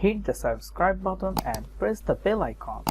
hit the subscribe button and press the bell icon.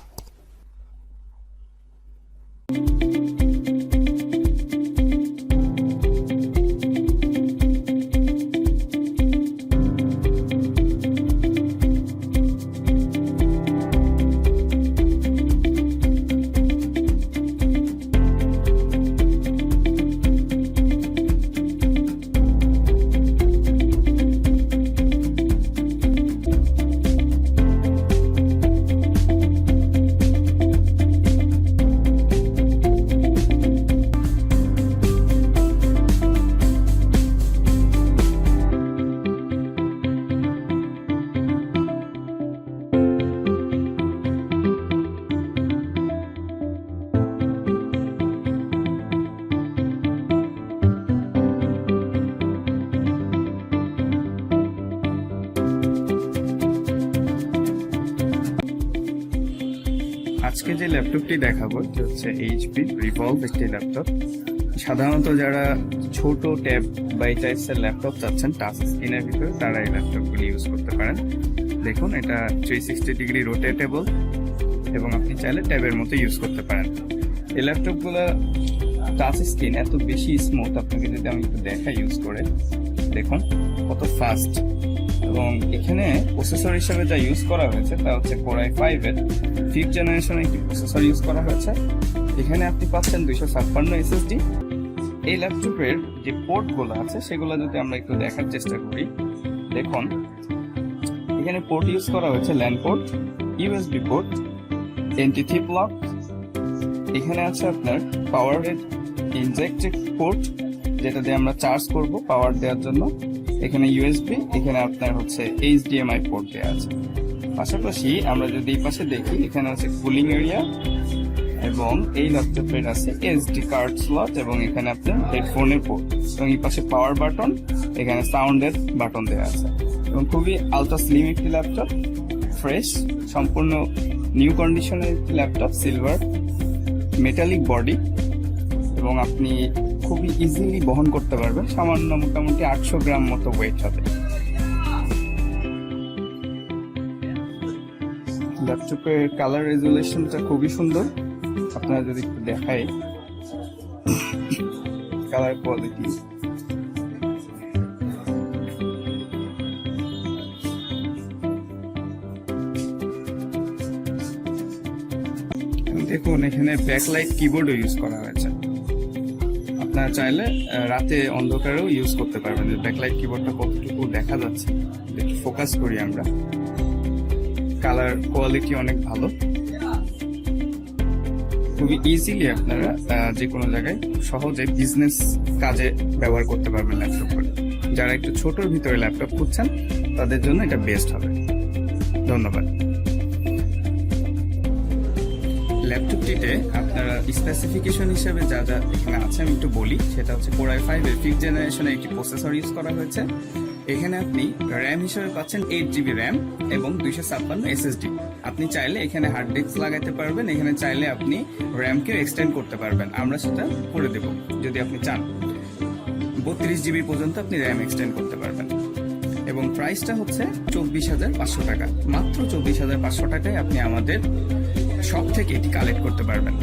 আজকে যে ল্যাপটপটি দেখাবো এটি হচ্ছে এইচপি রিভলভ একটি ল্যাপটপ। সাধারণত যারা ছোট ট্যাব বা এই টাইপসের ল্যাপটপ চাচ্ছেন টাচ স্ক্রিনের ভিতরে তারা এই ল্যাপটপগুলি ইউজ করতে পারেন। দেখুন, এটা থ্রি সিক্সটি ডিগ্রি রোটেটেবল এবং আপনি চাইলে ট্যাবের মতো ইউজ করতে পারেন। এই ল্যাপটপগুলো টাচ স্ক্রিন এত বেশি স্মুথ আপনাকে যদি আমি একটু দেখা ইউজ করে, দেখুন কত ফাস্ট এবং এখানে প্রসেসর হিসেবে যা ইউজ করা হয়েছে তা হচ্ছে কোরাই ফাইভ এর ফিফথ জেনারেশনের একটি প্রসেসর ইউজ করা হয়েছে। এখানে আপনি পাচ্ছেন দুইশো ছাপ্পান্ন এসএসডি এই ল্যাপটপের যে পোর্টগুলো আছে, সেগুলো যদি আমরা একটু দেখার চেষ্টা করি, দেখুন, এখানে পোর্ট ইউজ করা হয়েছে ল্যান্ড পোর্ট ইউএসবি পোর্ট এনটিথি ব্লক এখানে আছে আপনার পাওয়ারের ইনজেক্টেড পোর্ট যেটা দিয়ে আমরা চার্জ করব পাওয়ার দেওয়ার জন্য। এখানে ইউএসবি এখানে আপনার হচ্ছে এইচডিএমআই পোর্ট দেওয়া আছে। পাশাপাশি আমরা যদি এই পাশে দেখি, এখানে হচ্ছে কুলিং এরিয়া এবং এই ল্যাপটপের আছে এসডি কার্ড স্লট এবং এখানে আপনার হেডফোনের পোর্ট এবং এই পাশে পাওয়ার বাটন এখানে সাউন্ডের বাটন দেওয়া আছে। এবং খুবই আলট্রা স্লিম একটি ল্যাপটপ ফ্রেশ সম্পূর্ণ নিউ কন্ডিশনের ল্যাপটপ সিলভার মেটালিক বডি এবং আপনি খুবই ইজিলি বহন করতে পারবেন সামান্য মোটামুটি আটশো গ্রাম মতো ওয়েট হবে। ল্যাপটপের কালার রেজুলেশনটা খুবই সুন্দর। আপনারা যদি একটু দেখাই। কালার কোয়ালিটি দেখুন, এখানে ব্যাকলাইট কিবোর্ডও ইউজ করা হয়েছে। আপনারা চাইলে রাতে অন্ধকারেও ইউজ করতে পারবেন। ব্যাকলাইট কিবোর্ডটা কতটুকু দেখা যাচ্ছে একটু ফোকাস করি আমরা। কালার কোয়ালিটি অনেক ভালো। খুবই ইজিলি আপনারা যে কোনো জায়গায় সহজে বিজনেস কাজে ব্যবহার করতে পারবেন ল্যাপটপ করে। যারা একটু ছোটোর ভিতরে ল্যাপটপ খুঁজছেন, তাদের জন্য এটা বেস্ট হবে। ধন্যবাদ। ল্যাপটপটিতে আপনারা স্পেসিফিকেশন হিসেবে যা যা এখানে আছে, আমি একটু বলি। সেটা হচ্ছে কোরাই ফাইভ এর ফিফথ জেনারেশনের একটি প্রসেসর ইউজ করা হয়েছে। এখানে আপনি র্যাম হিসেবে পাচ্ছেন এইট জিবি র্যাম এবং দুইশো ছাপ্পান্ন এসএসডি আপনি চাইলে এখানে হার্ড ডিস্ক লাগাতে পারবেন, এখানে চাইলে আপনি র্যামকেও এক্সটেন্ড করতে পারবেন। আমরা সেটা করে দেব, যদি আপনি চান। বত্রিশ জিবি পর্যন্ত আপনি র্যাম এক্সটেন্ড করতে পারবেন। এবং প্রাইসটা হচ্ছে চব্বিশ হাজার পাঁচশো টাকা। মাত্র চব্বিশ হাজার পাঁচশো টাকায় আপনি আমাদের সব থেকে এটি কালেক্ট করতে পারবেন।